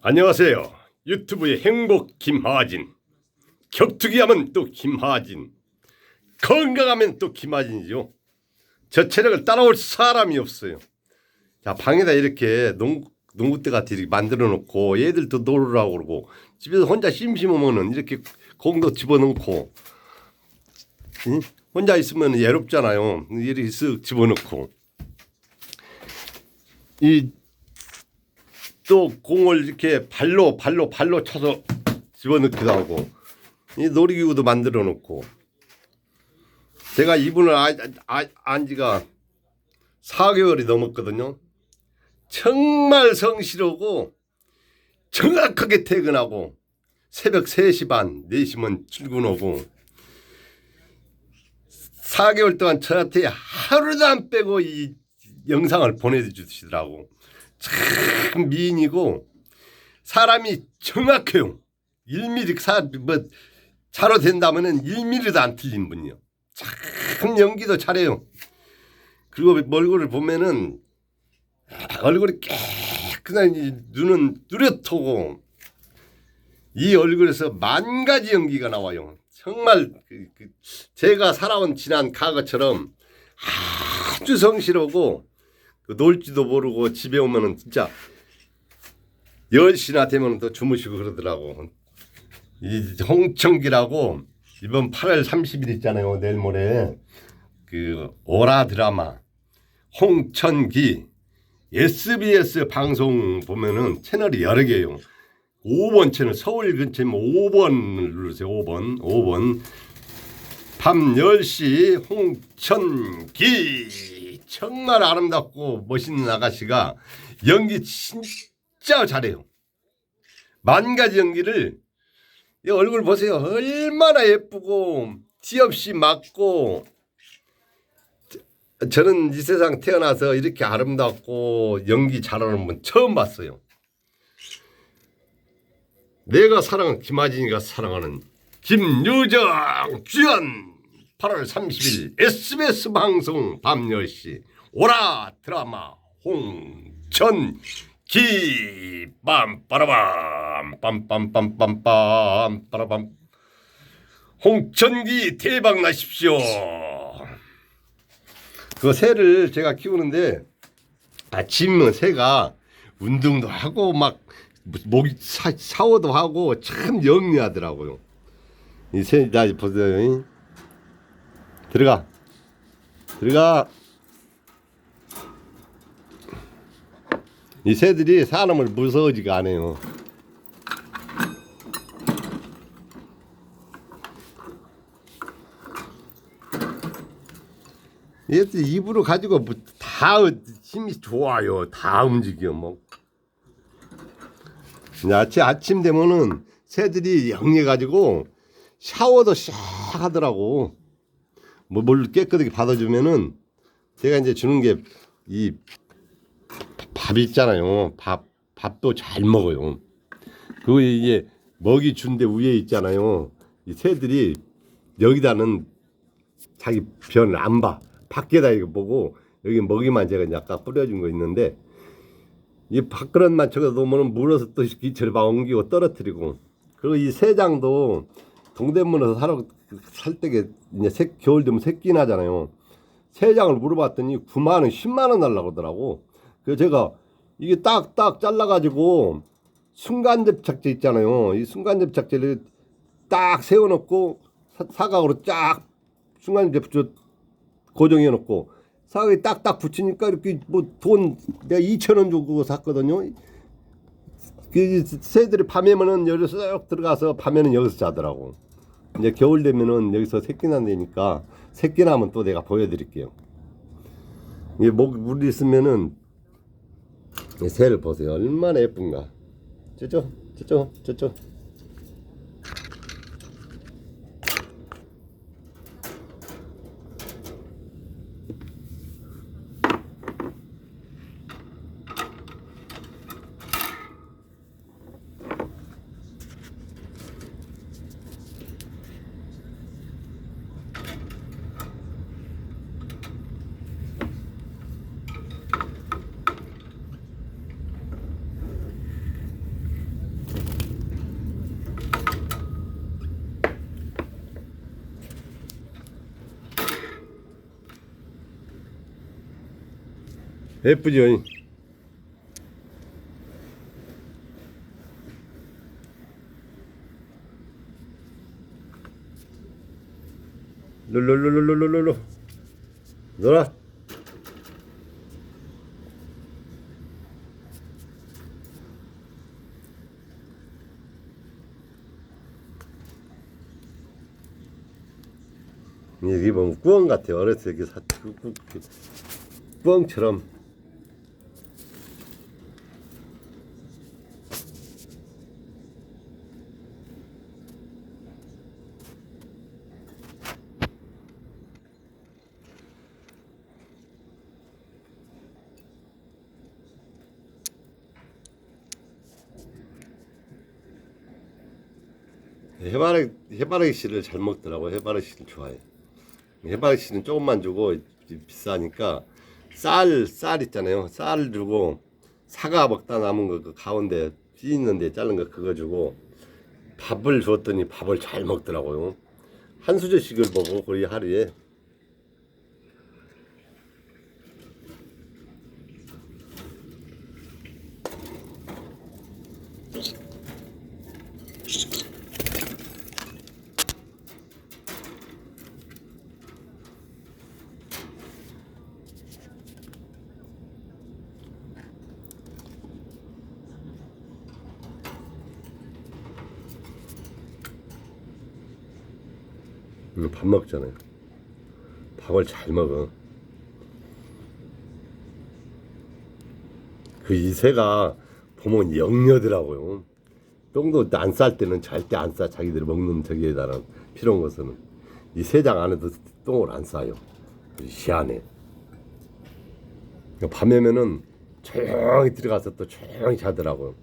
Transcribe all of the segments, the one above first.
안녕하세요. 유튜브의 행복 김하진. 격투기 하면 또 김하진. 건강하면 또 김하진이죠. 저 체력을 따라올 사람이 없어요. 자, 방에다 이렇게 농구, 농구대 같이 이렇게 만들어 놓고 얘들도 놀으라고 그러고 집에서 혼자 심심하면은 이렇게 공도 집어넣고 응? 혼자 있으면 외롭잖아요. 이렇게 쓱 집어넣고 이 또 공을 이렇게 발로 발로 발로 쳐서 집어넣기도 하고 이 놀이기구도 만들어 놓고 제가 이분을 아, 아, 안 지가 4개월이 넘었거든요. 정말 성실하고 정확하게 퇴근하고 새벽 3시 반, 4시면 출근하고 4개월 동안 저한테 하루도 안 빼고 이 영상을 보내주시더라고. 참 미인이고 사람이 정확해요. 1mm 사, 뭐 차로 된다면은 1mm도 안 틀린 분이요. 참 연기도 잘해요. 그리고 얼굴을 보면은 얼굴이 깨끗한 이 눈은 뚜렷하고 이 얼굴에서 만 가지 연기가 나와요. 정말 그, 그 제가 살아온 지난 과거처럼 아주 성실하고 그 놀지도 모르고 집에 오면은 진짜 10시나 되면 또 주무시고 그러더라고. 이 홍청기라고 이번 8월 30일 있잖아요. 내일 모레 그 오라 드라마 홍천기 SBS 방송 보면은 채널이 여러 개요. 5번 채널 서울 근처면 5번을 누르세요. 5번. 5번. 밤 10시 홍천기 정말 아름답고 멋있는 아가씨가 연기 진짜 잘해요. 만 가지 연기를 이 얼굴 보세요. 얼마나 예쁘고 티 없이 맞고 저는 이 세상 태어나서 이렇게 아름답고 연기 잘하는 분 처음 봤어요. 내가 사랑하는 김아진이가 사랑하는 김유정 주연 8월 30일 SBS 방송 밤 10시 오라 드라마 홍천 기 빰 빠라밤 빰빰빰빰빰 빠라밤 홍천기 대박 나십시오. 그 새를 제가 키우는데 아침은 새가 운동도 하고 막 목이 사, 샤워도 하고 참 영리하더라고요. 이 새, 나 보세요. 잉? 들어가. 들어가. 이 새들이 사람을 무서워지가 않아요. 얘들 입으로 가지고 뭐 다 힘이 좋아요. 다 움직여 뭐. 아침 아침 되면은 새들이 영해 가지고 샤워도 샥 하더라고. 뭐뭘 깨끗하게 받아주면은 제가 이제 주는 게 이 밥 있잖아요. 밥 밥도 잘 먹어요. 그리고 이게 먹이 준데 위에 있잖아요. 이 새들이 여기다는 자기 변안 봐. 밖에다 이거 보고 여기 먹이만 제가 약간 뿌려준 거 있는데 이 밥그릇만 저거 놓으면 물어서 또 기철 막 옮기고 떨어뜨리고 그리고 이 새장도 동대문에서 살아 살 때게 이제 새, 겨울 되면 새끼 나잖아요. 새장을 물어봤더니 9만 원, 10만 원 달라고 하더라고. 그래서 제가 이게 딱딱 잘라가지고 순간 접착제 있잖아요. 이 순간 접착제를 딱 세워놓고 사, 사각으로 쫙 순간 접착제 고정해 놓고 사각에 딱딱 붙이니까 이렇게 뭐 돈 내가 2천 원 주고 샀거든요. 그 새들이 밤에면은 여기서 쏙 들어가서 밤에는 여기서 자더라고. 이제 겨울 되면은 여기서 새끼 난다니까 새끼 나면 또 내가 보여드릴게요. 이게 목 물이 있으면은 이 새를 보세요. 얼마나 예쁜가. 저쪽 저쪽 저쪽. 예쁘죠? 룰룰룰룰룰룰루 놀아. 이게 뭐 꾸엉 같아 어렸을 때 사, 꾸, 꾸, 꾸, 꾸엉처럼 해바라기 씨를 잘 먹더라고. 해바라기 씨를 좋아해. 해바라기 씨는 조금만 주고 비싸니까 쌀 쌀 있잖아요. 쌀 주고 사과 먹다 남은 거 그 가운데 씨 있는데 자른 거 그거 주고 밥을 줬더니 밥을 잘 먹더라고요. 한 수저씩을 먹어 거의 하루에 음, 밥 먹잖아요. 밥을 잘 먹어. 그 이새가 보면 영녀더라고요. 똥도 안 쌀 때는 절대 안 싸. 자기들이 먹는 저기에다가 필요한 것은 이 세장 안에도 똥을 안 싸요. 희한해. 그러니까 밤에면은 조용히 들어가서 또 조용히 자더라고요.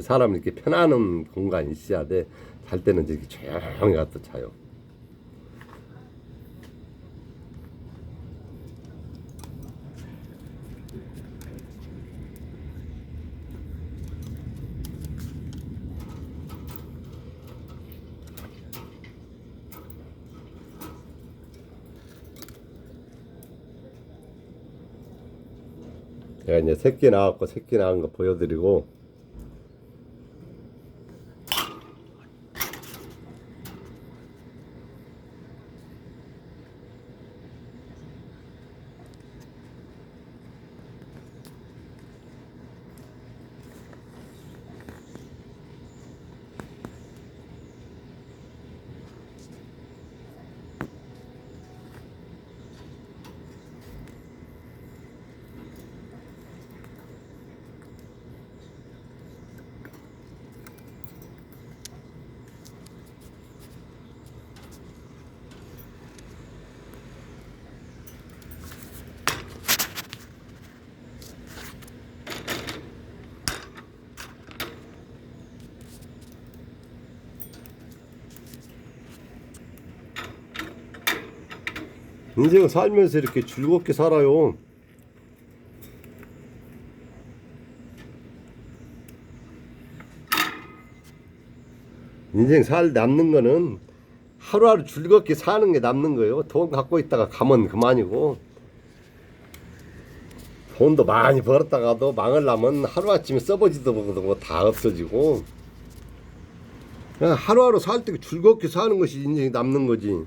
사람이 이렇게 편안한 공간이 있어야 돼. 잘 때는 이렇게 조용히 가서 자요. 제가 이제 새끼 나왔고 새끼 나온 거 보여드리고 인생 살면서 이렇게 즐겁게 살아요. 인생 살 남는 거는 하루하루 즐겁게 사는 게 남는 거예요. 돈 갖고 있다가 가면 그만이고 돈도 많이 벌었다가도 망을라면 하루아침에 써보지도 못하고 다 없어지고 하루하루 살 때 즐겁게 사는 것이 인생이 남는 거지.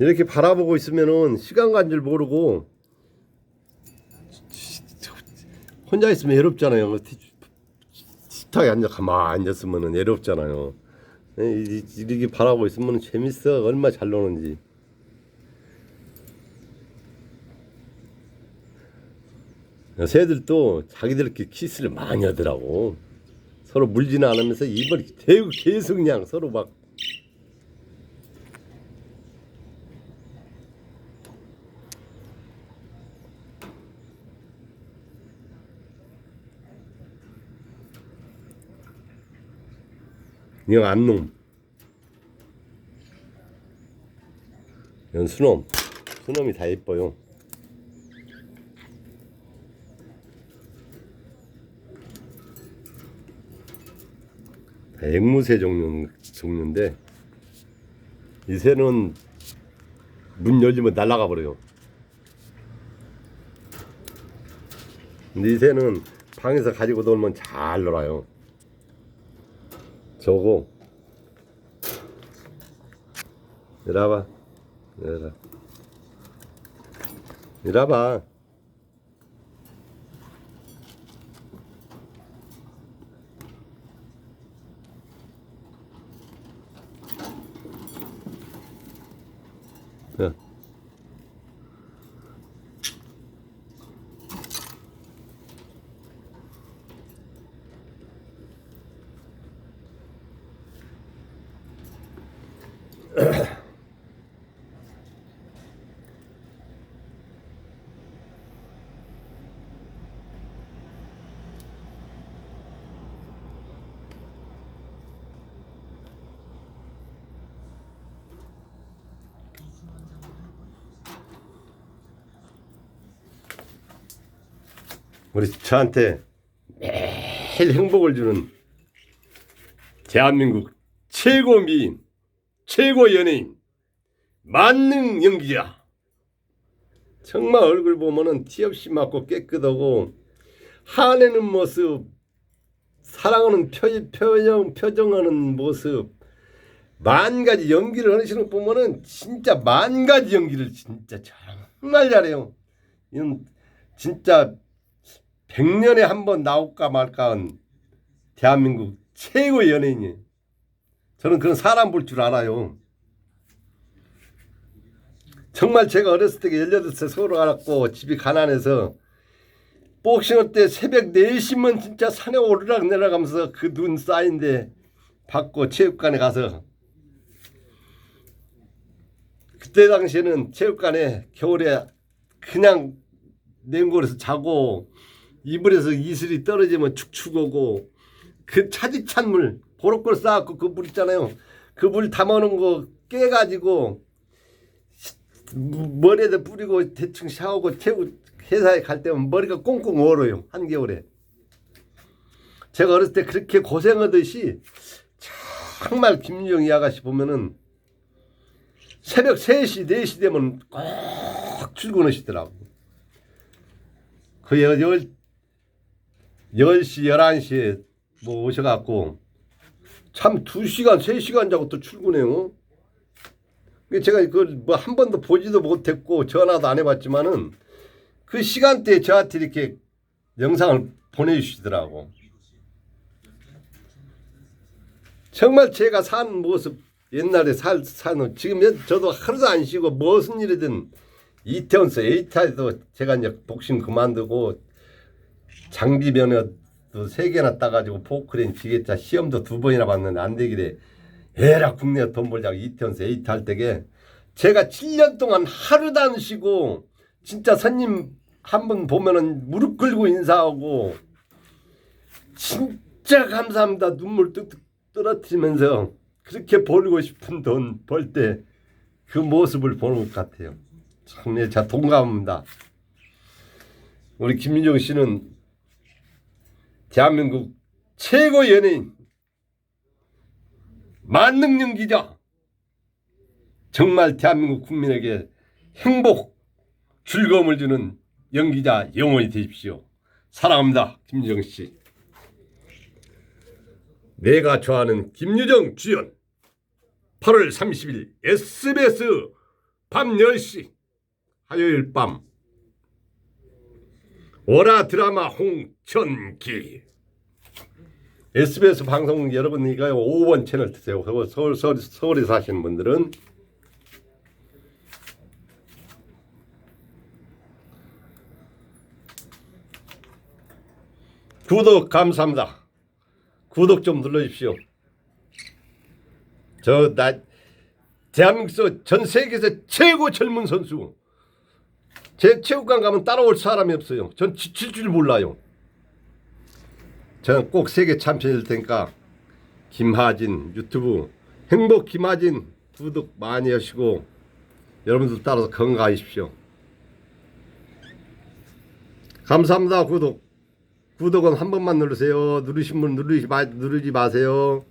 이렇게 바라보고 있으면은 시간 간 줄 모르고 혼자 있으면 외롭잖아요. 식탁에 앉아 가만히 앉았으면은 외롭잖아요. 이렇게 바라보고 있으면 재밌어. 얼마 잘 노는지. 새들도 자기들끼리 키스를 많이 하더라고. 서로 물지는 않으면서 입을 대고 계속 그냥 서로 막 이건 암놈 이건 수놈. 수놈이 다 예뻐요. 다 앵무새 종류, 종류인데 이 새는 문 열리면 날아가 버려요. 근데 이 새는 방에서 가지고 놀면 잘 놀아요 저거. 이리 와봐. 이리 와. 이리 와봐 우리 저한테 매일 행복을 주는 대한민국 최고 미인, 최고 연예인, 만능 연기자. 정말 얼굴 보면은 티 없이 맞고 깨끗하고 화내는 모습, 사랑하는 표, 표정, 표정하는 모습, 만 가지 연기를 하시는 거 보면은 진짜 만 가지 연기를 진짜 정말 잘해요. 이건 진짜 100년에 한 번 나올까 말까한 대한민국 최고 연예인이에요. 저는 그런 사람 볼 줄 알아요. 정말 제가 어렸을 때 18살 서울 알았고 집이 가난해서 복싱할 때 새벽 4시면 진짜 산에 오르락 내려가면서 그 눈 쌓인데 받고 체육관에 가서 그때 당시에는 체육관에 겨울에 그냥 냉골에서 자고 이불에서 이슬이 떨어지면 축축 오고 그 차디찬 물 보로꼴 쌓았고 그 물 있잖아요. 그 물 담아놓은 거 깨가지고 머리에다 뿌리고 대충 샤워하고 태우 회사에 갈 때면 머리가 꽁꽁 얼어요 한겨울에. 제가 어렸을 때 그렇게 고생하듯이 정말 김유정이 아가씨 보면은 새벽 3시 4시 되면 꼭 출근하시더라고. 그 열, 열, 10시, 11시에 뭐 오셔갖고 참 2시간, 3시간 자고 또 출근해요. 그 제가 그걸 뭐 한 번도 보지도 못했고 전화도 안 해봤지만은 그 시간대에 저한테 이렇게 영상을 보내주시더라고. 정말 제가 산 모습 옛날에 살 사는 지금 저도 하루도 안 쉬고 무슨 일이든 이태원서 에이타에도 제가 이제 복싱 그만두고 장비 면허도 세 개나 따가지고 포크레인 지게차 시험도 두 번이나 봤는데 안 되길래 에라 국내 돈 벌자고 이태원서 에이타 할 때게 제가 7년 동안 하루도 안 쉬고 진짜 손님 한 번 보면은 무릎 꿇고 인사하고 진짜 감사합니다 눈물 뚝뚝 떨어뜨리면서 그렇게 벌고 싶은 돈 벌 때 그 모습을 보는 것 같아요. 참, 예, 자 동감합니다. 우리 김민정 씨는 대한민국 최고 연예인, 만능 연 기자, 정말 대한민국 국민에게 행복, 즐거움을 주는 연기자 영원히 되십시오. 사랑합니다, 김유정 씨. 내가 좋아하는 김유정 주연 8월 30일 SBS 밤 10시 화요일 밤 월화 드라마 홍천기 SBS 방송 여러분이가 5번 채널 드세요. 서울, 서울, 서울, 서울에 사시는 분들은 구독 감사합니다. 구독 좀 눌러주십시오. 저 나 대한민국에서 전 세계에서 최고 젊은 선수. 제 체육관 가면 따라올 사람이 없어요. 전 지칠 줄 몰라요. 저는 꼭 세계 챔피언 될 테니까 김하진 유튜브 행복 김하진 구독 많이 하시고 여러분들 따라서 건강하십시오. 감사합니다. 구독. 구독은 한 번만 누르세요. 누르신 분 누르지 마, 누르지 마세요.